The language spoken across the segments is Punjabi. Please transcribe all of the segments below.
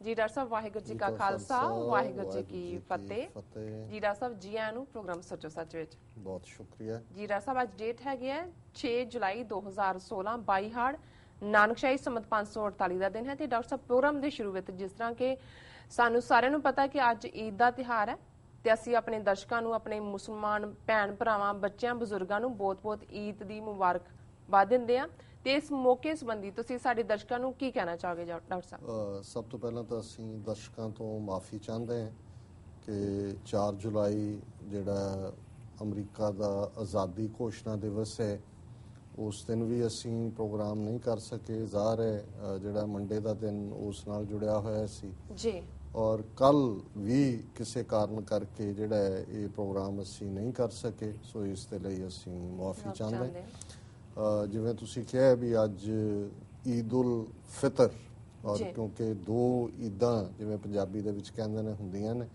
ਜੀ ਡਾਕਟਰ ਸਾਹਿਬ ਵਾਹਿਗੁਰੂ ਜੀ ਕਾ ਖਾਲਸਾ ਵਾਹਿਗੁਰੂ ਜੀ ਕੀ ਫਤਿਹ। ਜੀ ਡਾਕਟਰ ਸਾਹਿਬ ਜੀ ਆਇਆਂ ਨੂੰ ਪ੍ਰੋਗਰਾਮ ਸੱਚੋ ਸੱਚ ਵਿੱਚ। ਬਹੁਤ ਸ਼ੁਕਰੀਆ। ਜੀ ਡਾਕਟਰ ਸਾਹਿਬ ਅੱਜ ਡੇਟ ਹੈਗੀ ਹੈ 6 ਜੁਲਾਈ 2016 22 ਹਾੜ ਨਾਨਕਸ਼ਾਹੀ ਸੰਮਤ 548 ਦਾ ਦਿਨ ਹੈ ਤੇ ਡਾਕਟਰ ਸਾਹਿਬ ਪ੍ਰੋਗਰਾਮ ਦੇ ਸ਼ੁਰੂ ਵਿੱਚ ਜਿਸ ਤਰ੍ਹਾਂ ਕਿ ਸਾਨੂੰ ਸਾਰਿਆਂ ਨੂੰ ਪਤਾ ਕਿ ਅੱਜ ਈਦ ਦਾ ਤਿਹਾਰ ਹੈ ਤੇ ਅਸੀਂ ਆਪਣੇ ਦਰਸ਼ਕਾਂ ਨੂੰ ਆਪਣੇ ਮੁਸਲਮਾਨ ਭੈਣ ਭਰਾਵਾਂ ਬੱਚਿਆਂ ਬਜ਼ੁਰਗਾਂ ਨੂੰ ਬਹੁਤ-ਬਹੁਤ ਈਦ ਦੀ ਮੁਬਾਰਕਬਾਦ ਦਿੰਦੇ ਆ ਤੇ ਇਸ ਮੌਕੇ ਸੰਬੰਧੀ ਤੁਸੀਂ ਸਾਡੇ ਦਰਸ਼ਕਾਂ ਨੂੰ ਕੀ ਕਹਿਣਾ ਚਾਹੋਗੇ ਡਾਕਟਰ ਸਾਹਿਬ? ਸਭ ਤੋਂ ਪਹਿਲਾਂ ਤਾਂ ਅਸੀਂ ਦਰਸ਼ਕਾਂ ਤੋਂ ਮਾਫੀ ਚਾਹੁੰਦੇ ਹਾਂ ਕਿ 4 ਜੁਲਾਈ ਜਿਹੜਾ ਅਮਰੀਕਾ ਦਾ ਆਜ਼ਾਦੀ ਘੋਸ਼ਣਾ ਦਿਵਸ ਹੈ ਉਸ ਦਿਨ ਵੀ ਅਸੀਂ ਪ੍ਰੋਗਰਾਮ ਨਹੀਂ ਕਰ ਸਕੇ। ਜ਼ਾਹਰ ਹੈ ਜਿਹੜਾ ਮੰਡੇ ਦਾ ਦਿਨ ਉਸ ਨਾਲ ਜੁੜਿਆ ਹੋਇਆ ਸੀ। ਜੀ। ਔਰ ਕੱਲ ਵੀ ਕਿਸੇ ਕਾਰਨ ਕਰਕੇ ਜਿਹੜਾ ਇਹ ਪ੍ਰੋਗਰਾਮ ਅਸੀਂ ਨਹੀਂ ਕਰ ਸਕੇ ਸੋ ਇਸ ਦੇ ਲਈ ਅਸੀਂ ਮਾਫੀ ਚਾਹੁੰਦੇ ਹਾਂ। ਜਿਵੇਂ ਤੁਸੀਂ ਕਿਹਾ ਵੀ ਅੱਜ ਈਦ ਉਲ ਫਿਤਰ ਔਰ। ਕਿਉਂਕਿ ਦੋ ਈਦਾਂ ਜਿਵੇਂ ਪੰਜਾਬੀ ਦੇ ਵਿੱਚ ਕਹਿੰਦੇ ਨੇ ਹੁੰਦੀਆਂ ਨੇ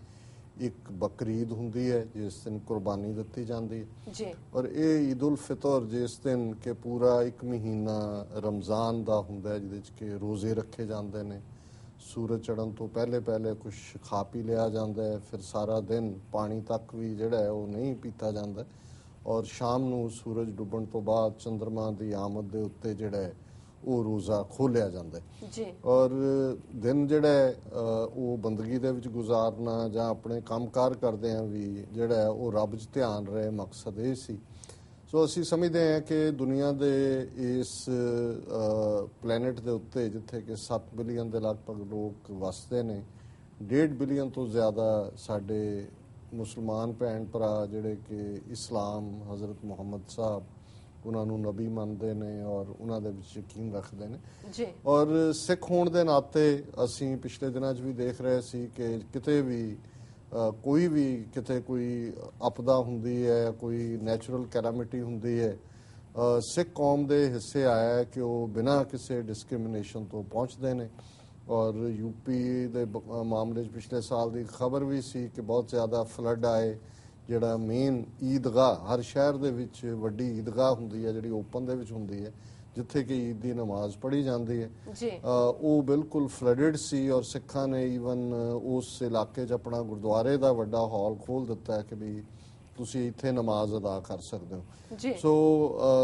ਇੱਕ ਬਕਰੀਦ ਹੁੰਦੀ ਹੈ ਜਿਸ ਦਿਨ ਕੁਰਬਾਨੀ ਦਿੱਤੀ ਜਾਂਦੀ ਹੈ। ਜੀ। ਔਰ ਇਹ ਈਦ ਉਲ ਫਿਤਰ ਜਿਸ ਦਿਨ ਕਿ ਪੂਰਾ ਇੱਕ ਮਹੀਨਾ ਰਮਜ਼ਾਨ ਦਾ ਹੁੰਦਾ ਹੈ ਜਿਹਦੇ ਵਿੱਚ ਕਿ ਰੋਜ਼ੇ ਰੱਖੇ ਜਾਂਦੇ ਨੇ। ਸੂਰਜ ਚੜ੍ਹਨ ਤੋਂ ਪਹਿਲੇ ਪਹਿਲੇ ਕੁਝ ਖਾ ਪੀ ਲਿਆ ਜਾਂਦਾ ਹੈ ਫਿਰ ਸਾਰਾ ਦਿਨ ਪਾਣੀ ਤੱਕ ਵੀ ਜਿਹੜਾ ਹੈ ਉਹ ਨਹੀਂ ਪੀਤਾ ਜਾਂਦਾ। ਔਰ ਸ਼ਾਮ ਨੂੰ ਸੂਰਜ ਡੁੱਬਣ ਤੋਂ ਬਾਅਦ ਚੰ드ਰਮਾ ਦੀ ਆਮਦ ਦੇ ਉੱਤੇ ਜਿਹੜਾ ਉਹ ਰੋਜ਼ਾ ਖੋਲਿਆ ਜਾਂਦਾ ਹੈ। ਜੀ। ਔਰ ਦਿਨ ਜਿਹੜਾ ਉਹ ਬੰਦਗੀ ਦੇ ਵਿੱਚ ਗੁਜ਼ਾਰਨਾ ਜਾਂ ਆਪਣੇ ਕੰਮਕਾਰ ਕਰਦੇ ਆ ਵੀ ਜਿਹੜਾ ਉਹ ਰੱਬ 'ਚ ਧਿਆਨ ਰਹੇ ਮਕਸਦ ਇਹ ਸੀ। ਸੋ ਅਸੀਂ ਸਮਝਦੇ ਹਾਂ ਕਿ ਦੁਨੀਆ ਦੇ ਇਸ ਪਲੈਨਟ ਦੇ ਉੱਤੇ ਜਿੱਥੇ ਕਿ 7 ਬਿਲੀਅਨ ਦੇ ਲਗਭਗ ਲੋਕ ਵਸਦੇ ਨੇ 1.5 ਬਿਲੀਅਨ ਤੋਂ ਜ਼ਿਆਦਾ ਸਾਡੇ ਮੁਸਲਮਾਨ ਭੈਣ ਭਰਾ ਜਿਹੜੇ ਕਿ ਇਸਲਾਮ ਹਜ਼ਰਤ ਮੁਹੰਮਦ ਸਾਹਿਬ ਉਹਨਾਂ ਨੂੰ ਨਬੀ ਮੰਨਦੇ ਨੇ ਔਰ ਉਹਨਾਂ ਦੇ ਵਿੱਚ ਯਕੀਨ ਰੱਖਦੇ ਨੇ। ਜੀ। ਔਰ ਸਿੱਖ ਹੋਣ ਦੇ ਨਾਤੇ ਅਸੀਂ ਪਿਛਲੇ ਦਿਨਾਂ 'ਚ ਵੀ ਦੇਖ ਰਹੇ ਸੀ ਕਿ ਕਿਤੇ ਵੀ ਕੋਈ ਵੀ ਕਿਤੇ ਕੋਈ ਆਪਦਾ ਹੁੰਦੀ ਹੈ ਕੋਈ ਨੈਚੁਰਲ ਕੈਲਾਮਿਟੀ ਹੁੰਦੀ ਹੈ ਸਿੱਖ ਕੌਮ ਦੇ ਹਿੱਸੇ ਆਇਆ ਕਿ ਉਹ ਬਿਨਾਂ ਕਿਸੇ ਡਿਸਕ੍ਰਿਮੀਨੇਸ਼ਨ ਤੋਂ ਪਹੁੰਚਦੇ ਨੇ। ਔਰ ਯੂਪੀ ਦੇ ਮਾਮਲੇ 'ਚ ਪਿਛਲੇ ਸਾਲ ਦੀ ਖਬਰ ਵੀ ਸੀ ਕਿ ਬਹੁਤ ਜ਼ਿਆਦਾ ਫਲੱਡ ਆਏ। ਜਿਹੜਾ ਮੇਨ ਈਦਗਾਹ ਹਰ ਸ਼ਹਿਰ ਦੇ ਵਿੱਚ ਵੱਡੀ ਈਦਗਾਹ ਹੁੰਦੀ ਹੈ ਜਿਹੜੀ ਓਪਨ ਦੇ ਵਿੱਚ ਹੁੰਦੀ ਹੈ ਜਿੱਥੇ ਕਿ ਈਦ ਦੀ ਨਮਾਜ਼ ਪੜ੍ਹੀ ਜਾਂਦੀ ਹੈ। ਜੀ। ਉਹ ਬਿਲਕੁਲ ਫਲੱਡਡ ਸੀ ਔਰ ਸਿੱਖਾਂ ਨੇ ਈਵਨ ਉਸ ਇਲਾਕੇ 'ਚ ਆਪਣਾ ਗੁਰਦੁਆਰੇ ਦਾ ਵੱਡਾ ਹਾਲ ਖੋਲ ਦਿੱਤਾ ਕਿ ਵੀ ਤੁਸੀਂ ਇੱਥੇ ਨਮਾਜ਼ ਅਦਾ ਕਰ ਸਕਦੇ ਹੋ। ਜੀ। ਸੋ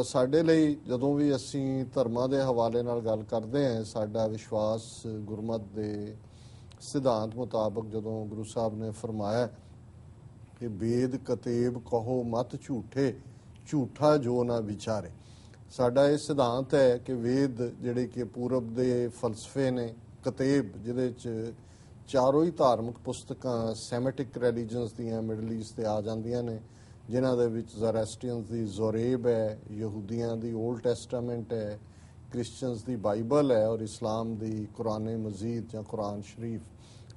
ਸਾਡੇ ਲਈ ਜਦੋਂ ਵੀ ਅਸੀਂ ਧਰਮਾਂ ਦੇ ਹਵਾਲੇ ਨਾਲ ਗੱਲ ਕਰਦੇ ਹਾਂ ਸਾਡਾ ਵਿਸ਼ਵਾਸ ਗੁਰਮਤ ਦੇ ਸਿਧਾਂਤ ਮੁਤਾਬਕ ਜਦੋਂ ਗੁਰੂ ਸਾਹਿਬ ਨੇ ਫਰਮਾਇਆ ਕਿ ਵੇਦ ਕਤੇਬ ਕਹੋ ਮਤ ਝੂਠੇ ਝੂਠਾ ਜੋ ਨਾ ਵਿਚਾਰੇ। ਸਾਡਾ ਇਹ ਸਿਧਾਂਤ ਹੈ ਕਿ ਵੇਦ ਜਿਹੜੇ ਕਿ ਪੂਰਬ ਦੇ ਫਲਸਫੇ ਨੇ ਕਤੇਬ ਜਿਹਦੇ ਚ ਚਾਰੋਂ ਹੀ ਧਾਰਮਿਕ ਪੁਸਤਕਾਂ ਸੈਮੈਟਿਕ ਰਿਲੀਜੀਅਨਸ ਦੀਆਂ ਮਿਡਲ ਈਸਟ ਤੇ ਆ ਜਾਂਦੀਆਂ ਨੇ ਜਿਨ੍ਹਾਂ ਦੇ ਵਿੱਚ ਜ਼ਰਾਸਟਰੀਅਨਸ ਦੀ ਜ਼ੋਰੇਬ ਹੈ ਯਹੂਦੀਆਂ ਦੀ 올ਡ ਟੈਸਟਾਮੈਂਟ ਹੈ ਕ੍ਰਿਸਚੀਅਨਸ ਦੀ ਬਾਈਬਲ ਹੈ ਔਰ ਇਸਲਾਮ ਦੀ ਕੁਰਾਨ ਮਜੀਦ ਜਾਂ ਕੁਰਾਨ ਸ਼ਰੀਫ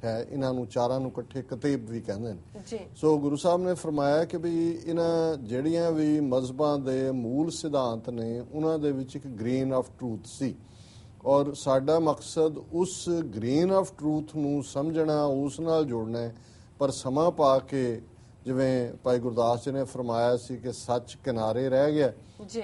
ਹੈ ਇਹਨਾਂ ਨੂੰ ਚਾਰਾਂ ਨੂੰ ਇਕੱਠੇ ਕਤੇਬ ਵੀ ਕਹਿੰਦੇ ਨੇ। ਜੀ। ਸੋ ਗੁਰੂ ਸਾਹਿਬ ਨੇ ਫਰਮਾਇਆ ਕਿ ਵੀ ਇਹਨਾਂ ਜਿਹੜੀਆਂ ਵੀ ਮਜ਼ਹਬਾਂ ਦੇ ਮੂਲ ਸਿਧਾਂਤ ਨੇ ਉਹਨਾਂ ਦੇ ਵਿੱਚ ਇੱਕ ਗ੍ਰੇਨ ਆਫ ਟਰੂਥ ਸੀ। ਔਰ ਸਾਡਾ ਮਕਸਦ ਉਸ ਗ੍ਰੇਨ ਆਫ ਟਰੂਥ ਨੂੰ ਸਮਝਣਾ ਉਸ ਨਾਲ ਜੋੜਨਾ ਹੈ। ਪਰ ਸਮਾਂ ਪਾ ਕੇ ਜਿਵੇਂ ਭਾਈ ਗੁਰਦਾਸ ਜੀ ਨੇ ਫਰਮਾਇਆ ਸੀ ਕਿ ਸੱਚ ਕਿਨਾਰੇ ਰਹਿ ਗਿਆ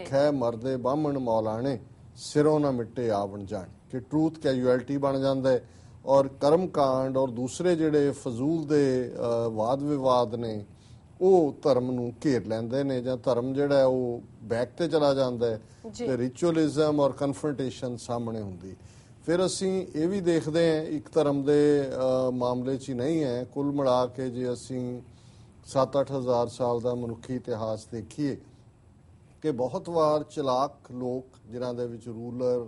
ਖੈ ਮਰਦੇ ਬਾਹਮਣ ਮੌਲਾਣੇ ਸਿਰੋਂ ਨਾ ਮਿਟੇ ਆਵਣ ਜਾਣ। ਕਿ ਟਰੂਥ ਕੈਜੂਅਲਟੀ ਬਣ ਜਾਂਦਾ ਹੈ। ਔਰ ਕਰਮ ਕਾਂਡ ਔਰ ਦੂਸਰੇ ਜਿਹੜੇ ਫਜ਼ੂਲ ਦੇ ਵਾਦ ਵਿਵਾਦ ਨੇ ਉਹ ਧਰਮ ਨੂੰ ਘੇਰ ਲੈਂਦੇ ਨੇ ਜਾਂ ਧਰਮ ਜਿਹੜਾ ਉਹ ਬੈਕ ਤੇ ਚਲਾ ਜਾਂਦਾ ਹੈ। ਤੇ ਰਿਚੁਅਲਿਜ਼ਮ ਔਰ ਕਨਫਰੰਟੇਸ਼ਨ ਸਾਹਮਣੇ ਹੁੰਦੀ ਫਿਰ ਅਸੀਂ ਇਹ ਵੀ ਦੇਖਦੇ ਹਾਂ ਇੱਕ ਧਰਮ ਦੇ ਮਾਮਲੇ 'ਚ ਹੀ ਨਹੀਂ ਹੈ ਕੁੱਲ ਮਿਲਾ ਕੇ ਜੇ ਅਸੀਂ 7-8000 ਸਾਲ ਦਾ ਮਨੁੱਖੀ ਇਤਿਹਾਸ ਦੇਖੀਏ ਕਿ ਬਹੁਤ ਵਾਰ ਚਲਾਕ ਲੋਕ ਜਿਨ੍ਹਾਂ ਦੇ ਵਿੱਚ ਰੂਲਰ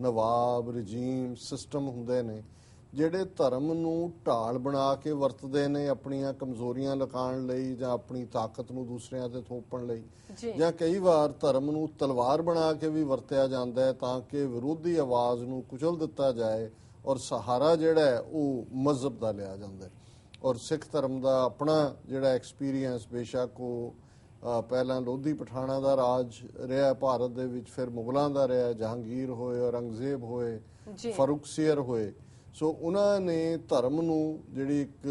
ਨਵਾਬ ਰਜੀਮ ਸਿਸਟਮ ਹੁੰਦੇ ਨੇ ਜਿਹੜੇ ਧਰਮ ਨੂੰ ਢਾਲ ਬਣਾ ਕੇ ਵਰਤਦੇ ਨੇ ਆਪਣੀਆਂ ਕਮਜ਼ੋਰੀਆਂ ਲੁਕਾਉਣ ਲਈ ਜਾਂ ਆਪਣੀ ਤਾਕਤ ਨੂੰ ਦੂਸਰਿਆਂ ਤੇ ਥੋਪਣ ਲਈ ਜੀ। ਕਈ ਵਾਰ ਧਰਮ ਨੂੰ ਤਲਵਾਰ ਬਣਾ ਕੇ ਵੀ ਵਰਤਿਆ ਜਾਂਦਾ ਹੈ ਤਾਂ ਕਿ ਵਿਰੋਧੀ ਆਵਾਜ਼ ਨੂੰ ਕੁਚਲ ਦਿੱਤਾ ਜਾਏ ਔਰ ਸਹਾਰਾ ਜਿਹੜਾ ਹੈ ਉਹ ਮਜ਼ਹਬ ਦਾ ਲਿਆ ਜਾਂਦਾ ਹੈ। ਔਰ ਸਿੱਖ ਧਰਮ ਦਾ ਆਪਣਾ ਜਿਹੜਾ ਐਕਸਪੀਰੀਅੰਸ ਬੇਸ਼ੱਕ ਉਹ ਪਹਿਲਾਂ ਲੋਧੀ ਪਠਾਣਾ ਦਾ ਰਾਜ ਰਿਹਾ ਭਾਰਤ ਦੇ ਵਿੱਚ ਫਿਰ ਮੁਗਲਾਂ ਦਾ ਰਿਹਾ ਜਹਾਂਗੀਰ ਹੋਏ ਔਰੰਗਜ਼ੇਬ ਹੋਏ ਜੀ। ਫਰੁਖਸੀਅਰ ਹੋਏ। ਸੋ ਉਹਨਾਂ ਨੇ ਧਰਮ ਨੂੰ ਜਿਹੜੀ ਇੱਕ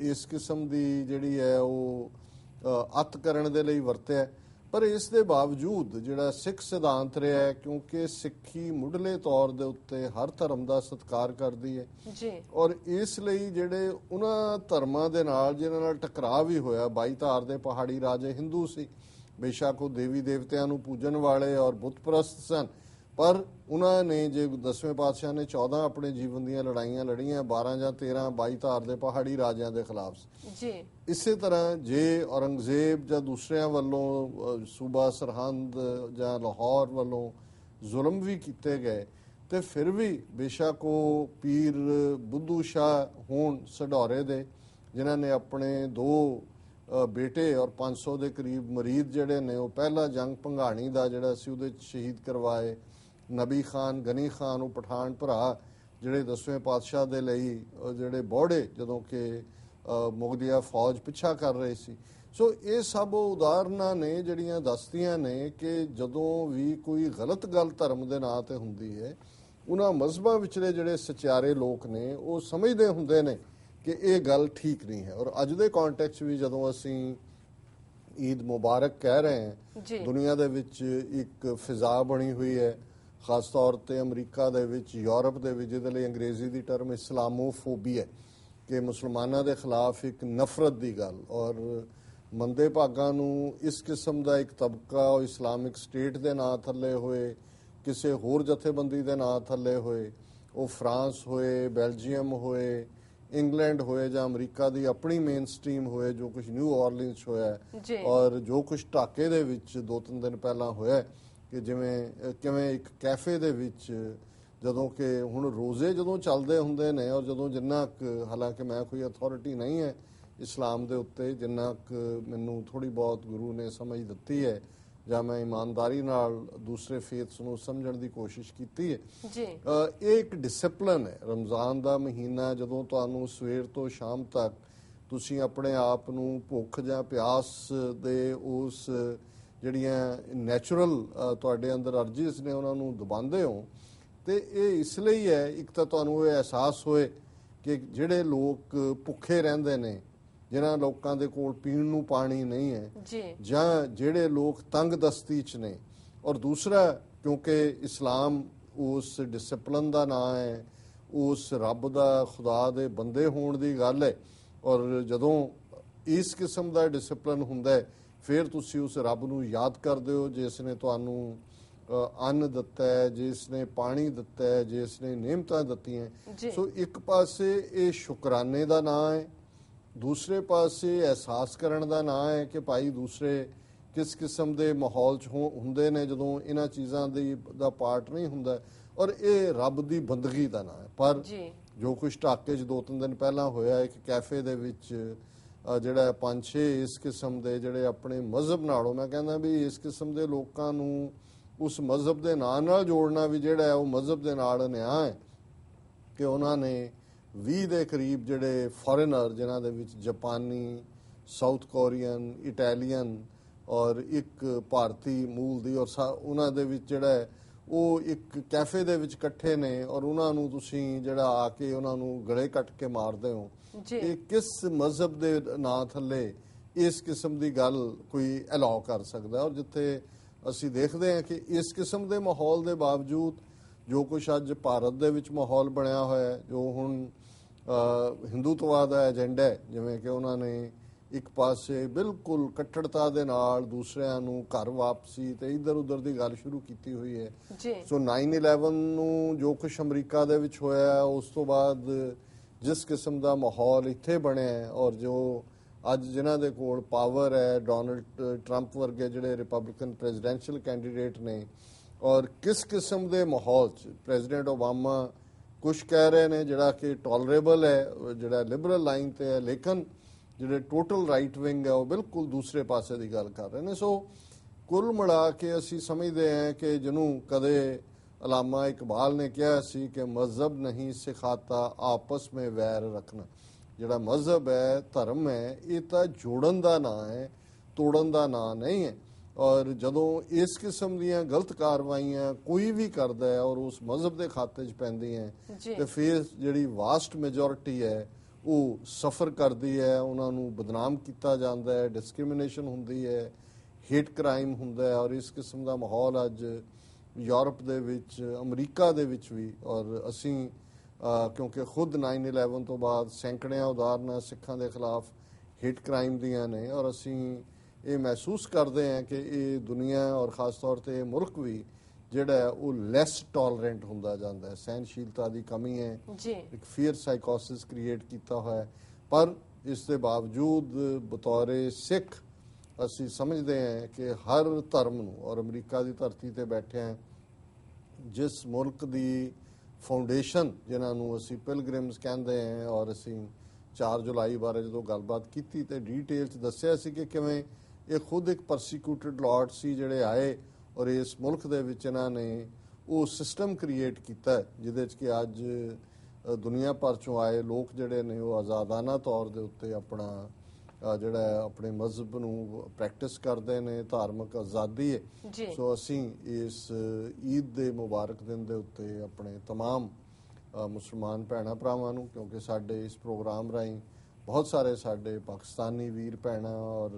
ਇਸ ਕਿਸਮ ਦੀ ਜਿਹੜੀ ਹੈ ਉਹ ਅੱਤ ਕਰਨ ਦੇ ਲਈ ਵਰਤਿਆ ਪਰ ਇਸ ਦੇ ਬਾਵਜੂਦ ਜਿਹੜਾ ਸਿੱਖ ਸਿਧਾਂਤ ਰਿਹਾ ਹੈ ਕਿਉਂਕਿ ਸਿੱਖੀ ਮੁੱਢਲੇ ਤੌਰ ਦੇ ਉੱਤੇ ਹਰ ਧਰਮ ਦਾ ਸਤਿਕਾਰ ਕਰਦੀ ਹੈ। ਜੀ। ਔਰ ਇਸ ਲਈ ਜਿਹੜੇ ਉਹਨਾਂ ਧਰਮਾਂ ਦੇ ਨਾਲ ਜਿਨ੍ਹਾਂ ਨਾਲ ਟਕਰਾਅ ਵੀ ਹੋਇਆ ਬਾਈ ਧਾਰ ਦੇ ਪਹਾੜੀ ਰਾਜੇ ਹਿੰਦੂ ਸੀ ਬੇਸ਼ੱਕ ਉਹ ਦੇਵੀ ਦੇਵਤਿਆਂ ਨੂੰ ਪੂਜਣ ਵਾਲੇ ਔਰ ਬੁੱਤ ਪ੍ਰਸਤ ਸਨ ਪਰ ਉਹਨਾਂ ਨੇ ਜੇ ਦਸਵੇਂ ਪਾਤਸ਼ਾਹ ਨੇ 14 ਆਪਣੇ ਜੀਵਨ ਦੀਆਂ ਲੜਾਈਆਂ ਲੜੀਆਂ 12 ਜਾਂ 13 ਬਾਈ ਧਾਰ ਦੇ ਪਹਾੜੀ ਰਾਜਿਆਂ ਦੇ ਖਿਲਾਫ ਜੀ। ਇਸੇ ਤਰ੍ਹਾਂ ਜੇ ਔਰੰਗਜ਼ੇਬ ਜਾਂ ਦੂਸਰਿਆਂ ਵੱਲੋਂ ਸੂਬਾ ਸਰਹੰਦ ਜਾਂ ਲਾਹੌਰ ਵੱਲੋਂ ਜ਼ੁਲਮ ਵੀ ਕੀਤੇ ਗਏ ਤੇ ਫਿਰ ਵੀ ਬੇਸ਼ੱਕ ਉਹ ਪੀਰ ਬੁੱਧੂ ਸ਼ਾਹ ਹੋਣ ਸਢੌਰੇ ਦੇ ਜਿਨ੍ਹਾਂ ਨੇ ਆਪਣੇ ਦੋ ਬੇਟੇ ਔਰ 500 ਦੇ ਕਰੀਬ ਮਰੀਦ ਜਿਹੜੇ ਨੇ ਉਹ ਪਹਿਲਾ ਜੰਗ ਭੰਗਾਣੀ ਦਾ ਜਿਹੜਾ ਸੀ ਉਹਦੇ ਸ਼ਹੀਦ ਕਰਵਾਏ। ਨਬੀ ਖਾਨ ਗਨੀ ਖਾਨ ਉਹ ਪਠਾਨ ਭਰਾ ਜਿਹੜੇ ਦਸਵੇਂ ਪਾਤਸ਼ਾਹ ਦੇ ਲਈ ਜਿਹੜੇ ਬੋੜੇ ਜਦੋਂ ਕਿ ਮੁਗਲਿਆ ਫੌਜ ਪਿੱਛਾ ਕਰ ਰਹੀ ਸੀ। ਸੋ ਇਹ ਸਭ ਉਦਾਹਰਨਾਂ ਨੇ ਜਿਹੜੀਆਂ ਦੱਸਦੀਆਂ ਨੇ ਕਿ ਜਦੋਂ ਵੀ ਕੋਈ ਗਲਤ ਗੱਲ ਧਰਮ ਦੇ ਨਾਂ ਤੇ ਹੁੰਦੀ ਹੈ ਉਹਨਾਂ ਮਜ਼ਹਬਾਂ ਵਿਚਲੇ ਜਿਹੜੇ ਸਚਿਆਰੇ ਲੋਕ ਨੇ ਉਹ ਸਮਝਦੇ ਹੁੰਦੇ ਨੇ ਕਿ ਇਹ ਗੱਲ ਠੀਕ ਨਹੀਂ ਹੈ। ਔਰ ਅੱਜ ਦੇ ਕੰਟੈਕਸਟ ਵੀ ਜਦੋਂ ਅਸੀਂ ਈਦ ਮੁਬਾਰਕ ਕਹਿ ਰਹੇ ਹਾਂ ਦੁਨੀਆ ਦੇ ਵਿੱਚ ਇੱਕ ਫਿਜ਼ਾ ਬਣੀ ਹੋਈ ਹੈ ਖਾਸ ਤੌਰ ਤੇ ਅਮਰੀਕਾ ਦੇ ਵਿੱਚ ਯੂਰਪ ਦੇ ਵਿੱਚ ਜਿਹਦੇ ਲਈ ਅੰਗਰੇਜ਼ੀ ਦੀ ਟਰਮ ਇਸਲਾਮੋਫੋਬੀਆ ਕਿ ਮੁਸਲਮਾਨਾਂ ਦੇ ਖਿਲਾਫ ਇੱਕ ਨਫ਼ਰਤ ਦੀ ਗੱਲ। ਔਰ ਮੰਦੇ ਭਾਗਾਂ ਨੂੰ ਇਸ ਕਿਸਮ ਦਾ ਇੱਕ ਤਬਕਾ ਉਹ ਇਸਲਾਮਿਕ ਸਟੇਟ ਦੇ ਨਾਂ ਥੱਲੇ ਹੋਏ ਕਿਸੇ ਹੋਰ ਜਥੇਬੰਦੀ ਦੇ ਨਾਂ ਥੱਲੇ ਹੋਏ ਉਹ ਫਰਾਂਸ ਹੋਏ ਬੈਲਜੀਅਮ ਹੋਏ ਇੰਗਲੈਂਡ ਹੋਏ ਜਾਂ ਅਮਰੀਕਾ ਦੀ ਆਪਣੀ ਮੇਨ ਸਟ੍ਰੀਮ ਹੋਏ ਜੋ ਕੁਝ ਨਿਊ ਆਰਲੀਨਸ ਹੋਇਆ ਹੈ। ਔਰ ਜੋ ਕੁਝ ਢਾਕੇ ਦੇ ਵਿੱਚ ਦੋ ਤਿੰਨ ਦਿਨ ਪਹਿਲਾਂ ਹੋਇਆ ਹੈ ਕਿ ਜਿਵੇਂ ਕਿਵੇਂ ਇੱਕ ਕੈਫੇ ਦੇ ਵਿੱਚ ਜਦੋਂ ਕਿ ਹੁਣ ਰੋਜ਼ੇ ਜਦੋਂ ਚੱਲਦੇ ਹੁੰਦੇ ਨੇ ਔਰ ਜਦੋਂ ਜਿੰਨਾ ਕੁ ਹਾਲਾਂਕਿ ਮੈਂ ਕੋਈ ਅਥਾਰਟੀ ਨਹੀਂ ਹੈ ਇਸਲਾਮ ਦੇ ਉੱਤੇ ਜਿੰਨਾ ਕੁ ਮੈਨੂੰ ਥੋੜੀ ਬਹੁਤ ਗੁਰੂ ਨੇ ਸਮਝ ਦਿੱਤੀ ਹੈ ਜਾਂ ਮੈਂ ਇਮਾਨਦਾਰੀ ਨਾਲ ਦੂਸਰੇ ਫੇਥਸ ਨੂੰ ਸਮਝਣ ਦੀ ਕੋਸ਼ਿਸ਼ ਕੀਤੀ ਹੈ। ਜੀ। ਇਹ ਇੱਕ ਡਿਸਪਲਿਨ ਹੈ। ਰਮਜ਼ਾਨ ਦਾ ਮਹੀਨਾ ਜਦੋਂ ਤੁਹਾਨੂੰ ਸਵੇਰ ਤੋਂ ਸ਼ਾਮ ਤੱਕ ਤੁਸੀਂ ਆਪਣੇ ਆਪ ਨੂੰ ਭੁੱਖ ਜਾਂ ਪਿਆਸ ਦੇ ਉਸ ਜਿਹੜੀਆਂ ਨੈਚੁਰਲ ਤੁਹਾਡੇ ਅੰਦਰ ਅਰਜੀਸ ਨੇ ਉਹਨਾਂ ਨੂੰ ਦਬਾਉਂਦੇ ਹੋ ਤੇ ਇਹ ਇਸ ਲਈ ਹੈ ਇੱਕ ਤਾਂ ਤੁਹਾਨੂੰ ਇਹ ਅਹਿਸਾਸ ਹੋਏ ਕਿ ਜਿਹੜੇ ਲੋਕ ਭੁੱਖੇ ਰਹਿੰਦੇ ਨੇ ਜਿਨ੍ਹਾਂ ਲੋਕਾਂ ਦੇ ਕੋਲ ਪੀਣ ਨੂੰ ਪਾਣੀ ਨਹੀਂ ਹੈ ਜੀ। ਜਿਹੜੇ ਲੋਕ ਤੰਗ ਦਸਤੀ ਚ ਨੇ ਔਰ ਦੂਸਰਾ ਕਿਉਂਕਿ ਇਸਲਾਮ ਉਸ ਡਿਸਪਲਿਨ ਦਾ ਨਾਮ ਹੈ ਉਸ ਰੱਬ ਦਾ ਖੁਦਾ ਦੇ ਬੰਦੇ ਹੋਣ ਦੀ ਗੱਲ ਹੈ ਔਰ ਜਦੋਂ ਇਸ ਕਿਸਮ ਦਾ ਡਿਸਪਲਿਨ ਹੁੰਦਾ ਹੈ ਫਿਰ ਤੁਸੀਂ ਉਸ ਰੱਬ ਨੂੰ ਯਾਦ ਕਰਦੇ ਹੋ ਜਿਸ ਨੇ ਤੁਹਾਨੂੰ ਅੰਨ ਦਿੱਤਾ ਹੈ ਜਿਸ ਨੇ ਪਾਣੀ ਦਿੱਤਾ ਹੈ ਜਿਸ ਨੇ ਨਿਯਮਤਾਂ ਦਿੱਤੀਆਂ। ਸੋ ਇੱਕ ਪਾਸੇ ਇਹ ਸ਼ੁਕਰਾਨੇ ਦਾ ਨਾਮ ਹੈ ਦੂਸਰੇ ਪਾਸੇ ਅਹਿਸਾਸ ਕਰਨ ਦਾ ਨਾਂ ਹੈ ਕਿ ਭਾਈ ਦੂਸਰੇ ਕਿਸ ਕਿਸਮ ਦੇ ਮਾਹੌਲ 'ਚ ਹੁੰਦੇ ਨੇ ਜਦੋਂ ਇਹਨਾਂ ਚੀਜ਼ਾਂ ਦੀ ਦਾ ਪਾਰਟ ਨਹੀਂ ਹੁੰਦਾ। ਔਰ ਇਹ ਰੱਬ ਦੀ ਬੰਦਗੀ ਦਾ ਨਾਂ ਹੈ। ਪਰ ਜੀ। ਕੁਝ ਢਾਕੇ 'ਚ ਦੋ ਤਿੰਨ ਦਿਨ ਪਹਿਲਾਂ ਹੋਇਆ ਇੱਕ ਕੈਫੇ ਦੇ ਵਿੱਚ ਜਿਹੜਾ ਪੰਜ ਛੇ ਇਸ ਕਿਸਮ ਦੇ ਜਿਹੜੇ ਆਪਣੇ ਮਜ਼ਹਬ ਨਾਲੋਂ ਮੈਂ ਕਹਿੰਦਾ ਵੀ ਇਸ ਕਿਸਮ ਦੇ ਲੋਕਾਂ ਨੂੰ ਉਸ ਮਜ਼ਹਬ ਦੇ ਨਾਂ ਨਾਲ ਜੋੜਨਾ ਵੀ ਜਿਹੜਾ ਉਹ ਮਜ਼ਹਬ ਦੇ ਨਾਲ ਨਿਆਂ ਹੈ ਕਿ ਉਹਨਾਂ ਨੇ 20 ਦੇ ਕਰੀਬ ਜਿਹੜੇ ਫੋਰਨਰ ਜਿਨ੍ਹਾਂ ਦੇ ਵਿੱਚ ਜਾਪਾਨੀ ਸਾਊਥ ਕੋਰੀਅਨ ਇਟਾਲੀਅਨ ਔਰ ਇੱਕ ਭਾਰਤੀ ਮੂਲ ਦੀ ਔਰ ਸਾ- ਉਹਨਾਂ ਦੇ ਵਿੱਚ ਜਿਹੜਾ ਹੈ ਉਹ ਇੱਕ ਕੈਫੇ ਦੇ ਵਿੱਚ ਇਕੱਠੇ ਨੇ ਔਰ ਉਹਨਾਂ ਨੂੰ ਤੁਸੀਂ ਜਿਹੜਾ ਆ ਕੇ ਉਹਨਾਂ ਨੂੰ ਗਲੇ ਕੱਟ ਕੇ ਮਾਰਦੇ ਹੋ। ਇਹ ਕਿਸ ਮਜ਼ਹਬ ਦੇ ਨਾਂ ਥੱਲੇ ਇਸ ਕਿਸਮ ਦੀ ਗੱਲ ਕੋਈ ਅਲਾਉ ਕਰ ਸਕਦਾ? ਔਰ ਜਿੱਥੇ ਅਸੀਂ ਦੇਖਦੇ ਹਾਂ ਕਿ ਇਸ ਕਿਸਮ ਦੇ ਮਾਹੌਲ ਦੇ ਬਾਵਜੂਦ ਜੋ ਕੁਝ ਅੱਜ ਭਾਰਤ ਦੇ ਵਿੱਚ ਮਾਹੌਲ ਬਣਿਆ ਹੋਇਆ ਹੈ ਜੋ ਹੁਣ ਅ, ਹਿੰਦੂਤਵਾ ਦਾ ਏਜੰਡਾ ਹੈ ਜਿਵੇਂ ਕਿ ਉਹਨਾਂ ਨੇ ਇੱਕ ਪਾਸੇ ਬਿਲਕੁਲ ਕੱਟੜਤਾ ਦੇ ਨਾਲ ਦੂਸਰਿਆਂ ਨੂੰ ਘਰ ਵਾਪਸੀ ਤੇ ਇਧਰ ਉਧਰ ਦੀ ਗੱਲ ਸ਼ੁਰੂ ਕੀਤੀ ਹੋਈ ਹੈ ਸੋ 9/11 ਨੂੰ ਜੋ ਕੁਝ ਅਮਰੀਕਾ ਦੇ ਵਿੱਚ ਹੋਇਆ ਉਸ ਤੋਂ ਬਾਅਦ ਜਿਸ ਕਿਸਮ ਦਾ ਮਾਹੌਲ ਇੱਥੇ ਬਣਿਆ ਹੈ ਔਰ ਜੋ ਅੱਜ ਜਿਨ੍ਹਾਂ ਦੇ ਕੋਲ ਪਾਵਰ ਹੈ ਡੋਨਲਡ ਟਰੰਪ ਵਰਗੇ ਜਿਹੜੇ ਰਿਪਬਲਿਕਨ ਪ੍ਰੈਜ਼ੀਡੈਂਸ਼ੀਅਲ ਕੈਂਡੀਡੇਟ ਨੇ ਔਰ ਕਿਸ ਕਿਸਮ ਦੇ ਮਾਹੌਲ 'ਚ ਪ੍ਰੈਜ਼ੀਡੈਂਟ ਓਬਾਮਾ ਕੁਝ ਕਹਿ ਰਹੇ ਨੇ ਜਿਹੜਾ ਕਿ ਟੋਲਰੇਬਲ ਹੈ ਜਿਹੜਾ ਲਿਬਰਲ ਲਾਈਨ ਤੇ ਹੈ, ਲੇਕਿਨ ਜਿਹੜੇ ਟੋਟਲ ਰਾਈਟ ਵਿੰਗ ਹੈ, ਉਹ ਬਿਲਕੁਲ ਦੂਸਰੇ ਪਾਸੇ ਦੀ ਗੱਲ ਕਰ ਰਹੇ ਨੇ। ਸੋ ਕੁੱਲ ਮਿਲਾ ਕੇ ਅਸੀਂ ਸਮਝਦੇ ਹਾਂ ਕਿ ਜਿਹਨੂੰ ਕਦੇ ਅਲਾਮਾ ਇਕਬਾਲ ਨੇ ਕਿਹਾ ਸੀ ਕਿ ਮਜ਼ਹਬ ਨਹੀਂ ਸਿਖਾਤਾ ਆਪਸ ਵਿੱਚ ਵੈਰ ਰੱਖਣਾ ਜਿਹੜਾ ਮਜ਼ਹਬ ਹੈ ਧਰਮ ਹੈ ਇਹ ਤਾਂ ਜੋੜਨ ਦਾ ਨਾਂ ਹੈ ਤੋੜਨ ਦਾ ਨਾਂ ਨਹੀਂ ਹੈ ਔਰ ਜਦੋਂ ਇਸ ਕਿਸਮ ਦੀਆਂ ਗਲਤ ਕਾਰਵਾਈਆਂ ਕੋਈ ਵੀ ਕਰਦਾ ਹੈ ਔਰ ਉਸ ਮਜ਼ਹਬ ਦੇ ਖਾਤੇ 'ਚ ਪੈਂਦੀਆਂ ਜੀ। ਤੇ ਫਿਰ ਜਿਹੜੀ ਵਾਸਟ ਮੈਜੋਰਿਟੀ ਹੈ ਉਹ ਸਫਰ ਕਰਦੀ ਹੈ ਉਹਨਾਂ ਨੂੰ ਬਦਨਾਮ ਕੀਤਾ ਜਾਂਦਾ ਹੈ ਡਿਸਕ੍ਰਿਮੀਨੇਸ਼ਨ ਹੁੰਦੀ ਹੈ ਹੇਟ ਕ੍ਰਾਈਮ ਹੁੰਦਾ ਹੈ ਔਰ ਇਸ ਕਿਸਮ ਦਾ ਮਾਹੌਲ ਅੱਜ ਯੂਰਪ ਦੇ ਵਿੱਚ ਅਮਰੀਕਾ ਦੇ ਵਿੱਚ ਵੀ ਔਰ ਅਸੀਂ ਕਿਉਂਕਿ ਖੁਦ 9/11 ਤੋਂ ਬਾਅਦ ਸੈਂਕੜਿਆਂ ਉਦਾਹਰਨਾਂ ਸਿੱਖਾਂ ਦੇ ਖਿਲਾਫ ਹੇਟ ਕ੍ਰਾਈਮ ਦੀਆਂ ਨੇ ਔਰ ਅਸੀਂ ਇਹ ਮਹਿਸੂਸ ਕਰਦੇ ਹਾਂ ਕਿ ਇਹ ਦੁਨੀਆ ਔਰ ਖਾਸ ਤੌਰ ਤੇ ਇਹ ਮੁਲਕ ਵੀ ਜਿਹੜਾ ਉਹ ਲੈਸ ਟੋਲਰੈਂਟ ਹੁੰਦਾ ਜਾਂਦਾ ਹੈ। ਸਹਿਨਸ਼ੀਲਤਾ ਦੀ ਕਮੀ ਹੈ। ਜੀ। ਇੱਕ ਫੀਅਰ ਸਾਈਕੋਸਿਸ ਕ੍ਰੀਏਟ ਕੀਤਾ ਹੋਇਆ ਪਰ ਇਸ ਦੇ ਬਾਵਜੂਦ ਬਤੌਰੇ ਸਿੱਖ ਅਸੀਂ ਸਮਝਦੇ ਹਾਂ ਕਿ ਹਰ ਧਰਮ ਨੂੰ ਔਰ ਅਮਰੀਕਾ ਦੀ ਧਰਤੀ ਤੇ ਬੈਠੇ ਹਾਂ, ਜਿਸ ਮੁਲਕ ਦੀ ਫਾਊਂਡੇਸ਼ਨ ਜਿਨ੍ਹਾਂ ਨੂੰ ਅਸੀਂ ਪਿਲਗ੍ਰਿਮਸ ਕਹਿੰਦੇ ਹਾਂ ਔਰ ਅਸੀਂ 4 ਜੁਲਾਈ ਬਾਰੇ ਜਦੋਂ ਗੱਲਬਾਤ ਕੀਤੀ ਤੇ ਡੀਟੇਲ ਚ ਦੱਸਿਆ ਸੀ ਕਿ ਕਿਵੇਂ ਇਹ ਖੁਦ ਇੱਕ ਪਰਸੀਕਿਊਟਡ ਲਾਰਡ ਸੀ ਜਿਹੜੇ ਆਏ ਔਰ ਇਸ ਮੁਲਕ ਦੇ ਵਿੱਚ ਇਹਨਾਂ ਨੇ ਉਹ ਸਿਸਟਮ ਕ੍ਰੀਏਟ ਕੀਤਾ, ਜਿਹਦੇ ਚ ਕਿ ਅੱਜ ਦੁਨੀਆ ਭਰ ਚੋਂ ਆਏ ਲੋਕ ਜਿਹੜੇ ਨੇ ਉਹ ਆਜ਼ਾਦਾਨਾ ਤੌਰ ਦੇ ਉੱਤੇ ਆਪਣਾ ਜਿਹੜਾ ਹੈ ਆਪਣੇ ਮਜ਼ਹਬ ਨੂੰ ਪ੍ਰੈਕਟਿਸ ਕਰਦੇ ਨੇ ਧਾਰਮਿਕ ਆਜ਼ਾਦੀ ਹੈ ਜੀ ਸੋ ਅਸੀਂ ਇਸ ਈਦ ਦੇ ਮੁਬਾਰਕ ਦਿਨ ਦੇ ਉੱਤੇ ਆਪਣੇ तमाम ਅ, ਮੁਸਲਮਾਨ ਭੈਣਾਂ ਭਰਾਵਾਂ ਨੂੰ ਕਿਉਂਕਿ ਸਾਡੇ ਇਸ ਪ੍ਰੋਗਰਾਮ ਰਾਹੀਂ ਬਹੁਤ ਸਾਰੇ ਸਾਡੇ ਪਾਕਿਸਤਾਨੀ ਵੀਰ ਭੈਣਾਂ ਔਰ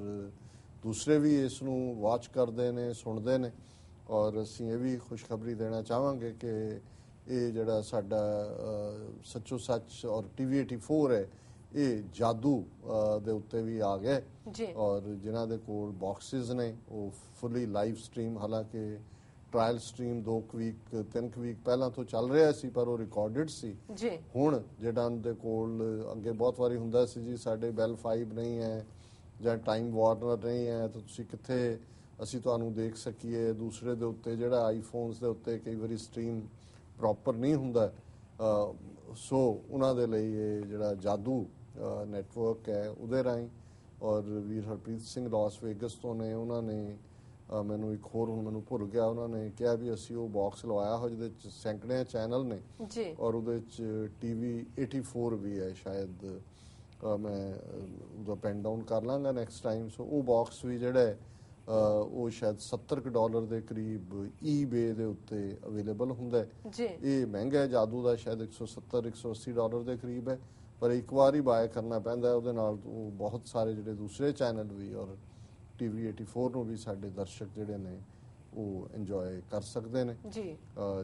ਦੂਸਰੇ ਵੀ ਇਸ ਨੂੰ ਵਾਚ ਕਰਦੇ ਨੇ ਸੁਣਦੇ ਨੇ ਔਰ ਅਸੀਂ ਇਹ ਵੀ ਖੁਸ਼ਖਬਰੀ ਦੇਣਾ ਚਾਹਾਂਗੇ ਕਿ ਇਹ ਜਿਹੜਾ ਸਾਡਾ ਅ, ਸੱਚੋ ਸੱਚ ਔਰ ਟੀਵੀ 84 ਹੈ ਇਹ ਜਾਦੂ ਦੇ ਉੱਤੇ ਵੀ ਆ। ਜੀ। ਔਰ ਜਿਨ੍ਹਾਂ ਦੇ ਕੋਲ ਬਾਕਸਸ ਨੇ ਉਹ ਫੁੱਲੀ ਲਾਈਵ ਸਟ੍ਰੀਮ ਹਾਲਾਂਕਿ ਟ੍ਰਾਇਲ ਸਟ੍ਰੀਮ 2 ਵੀਕ 3 ਵੀਕ ਪਹਿਲਾਂ ਤੋਂ ਚੱਲ ਰਿਹਾ ਸੀ ਪਰ ਉਹ ਰਿਕਾਰਡਡ ਸੀ। ਜੀ। ਹੁਣ ਜਿਹੜਾ ਦੇ ਕੋਲ ਅੱਗੇ ਬਹੁਤ ਵਾਰੀ ਹੁੰਦਾ ਸੀ ਜੀ ਸਾਡੇ ਬੈਲ 5 ਨਹੀਂ ਹੈ ਜਾਂ ਟਾਈਮ ਵਾਰਨਰ ਨਹੀਂ ਹੈ ਤਾਂ ਤੁਸੀਂ ਕਿੱਥੇ ਅਸੀਂ ਤੁਹਾਨੂੰ ਦੇਖ ਸਕੀਏ। ਦੂਸਰੇ ਦੇ ਉੱਤੇ ਜਿਹੜਾ ਆਈਫੋਨਸ ਦੇ ਉੱਤੇ ਕਈ ਵਾਰੀ ਸਟ੍ਰੀਮ ਪ੍ਰੋਪਰ ਨਹੀਂ ਹੁੰਦਾ। ਸੋ ਉਹਨਾਂ ਦੇ ਲਈ ਇਹ ਜਿਹੜਾ ਜਾਦੂ ਨੈਟਵਰਕ ਹੈ ਉਹਦੇ ਰਾਹੀਂ। ਔਰ ਵੀਰ ਹਰਪ੍ਰੀਤ ਸਿੰਘ ਲਾਸ ਵੇਗਸ ਤੋਂ ਨੇ ਉਹਨਾਂ ਨੇ ਮੈਨੂੰ ਇੱਕ ਹੋਰ ਹੁਣ ਮੈਨੂੰ ਭੁੱਲ ਗਿਆ ਉਹਨਾਂ ਨੇ ਕਿਹਾ ਵੀ ਅਸੀਂ ਉਹ ਬਾਕਸ ਲਵਾਇਆ ਹੋ ਜਿਹਦੇ ਚ ਸੈਂਕੜੇ ਚੈਨਲ ਨੇ। ਜੀ। ਔਰ ਉਹਦੇ ਚ ਟੀਵੀ 84 ਵੀ ਹੈ ਸ਼ਾਇਦ। ਮੈਂ ਉਹਦਾ ਪੈਨ ਡਾਊਨ ਕਰ ਲਾਂਗਾ ਨੈਕਸਟ ਟਾਈਮ ਸੋ ਉਹ ਬਾਕਸ ਵੀ ਜਿਹੜਾ ਹੈ ਉਹ ਸ਼ਾਇਦ 70 ਕੁ ਡਾਲਰ ਦੇ ਕਰੀਬ ਈਬੇ ਦੇ ਉੱਤੇ ਅਵੇਲੇਬਲ ਹੁੰਦਾ ਹੈ। ਜੀ। ਇਹ ਮਹਿੰਗਾ ਹੈ ਜਾਦੂ ਦਾ ਸ਼ਾਇਦ 170 180 ਡਾਲਰ ਦੇ ਕਰੀਬ ਹੈ। ਪਰ ਇੱਕ ਵਾਰ ਹੀ ਬਾਏ ਕਰਨਾ ਪੈਂਦਾ ਹੈ ਉਹਦੇ ਨਾਲ ਉਹ ਬਹੁਤ ਸਾਰੇ ਜਿਹੜੇ ਦੂਸਰੇ ਚੈਨਲ ਵੀ ਔਰ ਟੀਵੀ 84 ਨੂੰ ਵੀ ਸਾਡੇ ਦਰਸ਼ਕ ਜਿਹੜੇ ਨੇ ਉਹ ਇੰਜੋਏ ਕਰ ਸਕਦੇ ਨੇ। ਜੀ।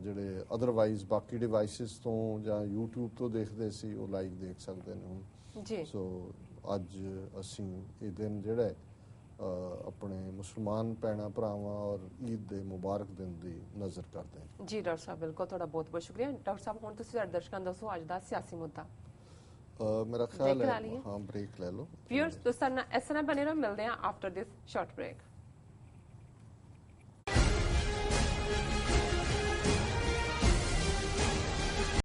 ਜਿਹੜੇ ਅਦਰਵਾਈਜ਼ ਬਾਕੀ ਡਿਵਾਈਸਿਸ ਤੋਂ ਜਾਂ YouTube ਤੋਂ ਦੇਖਦੇ ਸੀ ਉਹ ਲਾਈਵ ਦੇਖ ਸਕਦੇ ਨੇ ਹੁਣ। ਜੀ। ਸੋ ਅੱਜ ਅਸੀਂ ਇਹ ਦਿਨ ਜਿਹੜਾ ਆਪਣੇ ਮੁਸਲਮਾਨ ਭੈਣਾਂ ਭਰਾਵਾਂ ਔਰ ਈਦ ਦੇ ਮੁਬਾਰਕ ਦਿਨ ਦੀ ਨਜ਼ਰ ਕਰਦੇ ਹਾਂ। ਜੀ ਡਾਕਟਰ ਸਾਹਿਬ ਬਿਲਕੁਲ ਤੁਹਾਡਾ ਬਹੁਤ ਬਹੁਤ ਸ਼ੁਕਰੀਆ। ਡਾਕਟਰ ਸਾਹਿਬ ਹੁਣ ਤੁਸੀਂ ਸਾਡੇ ਦਰਸ਼ਕਾਂ ਦੱਸੋ ਅੱਜ ਦਾ ਸਿਆਸੀ ਮੁੱਦਾ। ਮੇਰਾ ਖਿਆਲ ਹੈ? ਹਾਂ ਬ੍ਰੇਕ ਲੈ ਲਓ ਵਿਊਅਰਸ ਤੁਸੀਂ ਇਸ ਤਰ੍ਹਾਂ ਬਣੇ ਰਹੋ ਮਿਲਦੇ ਹਾਂ ਆਫਟਰ ਦਿਸ ਸ਼ਾਰਟ ਬ੍ਰੇਕ